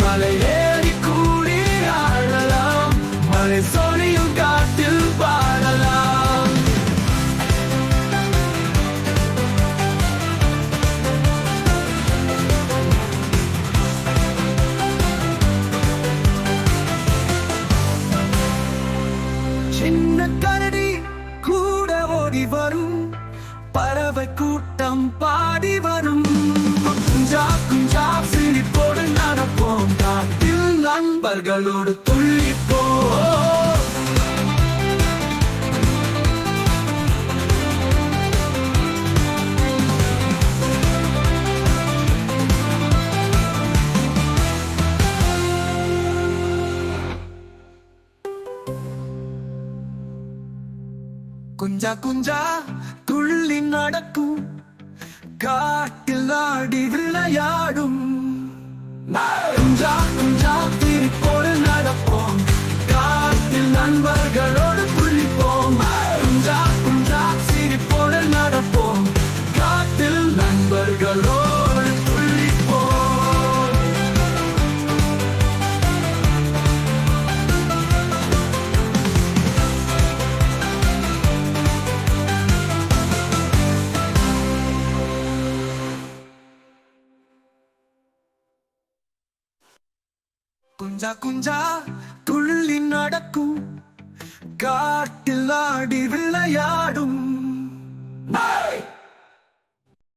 மலை ஏறி கூடி ஆடலாம் மலை சொலியும் காட்டில் பாடலாம். சின்ன கரடி கூட ஓடி வரும். பறவை கூட்டம் பாடி வரும். நண்பர்களோடு துள்ளிப்போ குஞ்சா குஞ்சா துள்ளி நடக்கும். காட்டில் ஆடி விளையாடும். நண்பர்களோடு துள்ளிப்போம் குஞ்சா குஞ்சா சிரிப்போடு நடப்போம் காட்டில் நண்பர்களோடு துள்ளிப்போம் குஞ்சா குஞ்சா துள்ளி நடக்கும் காட்டில் ஆடி விளையாடும்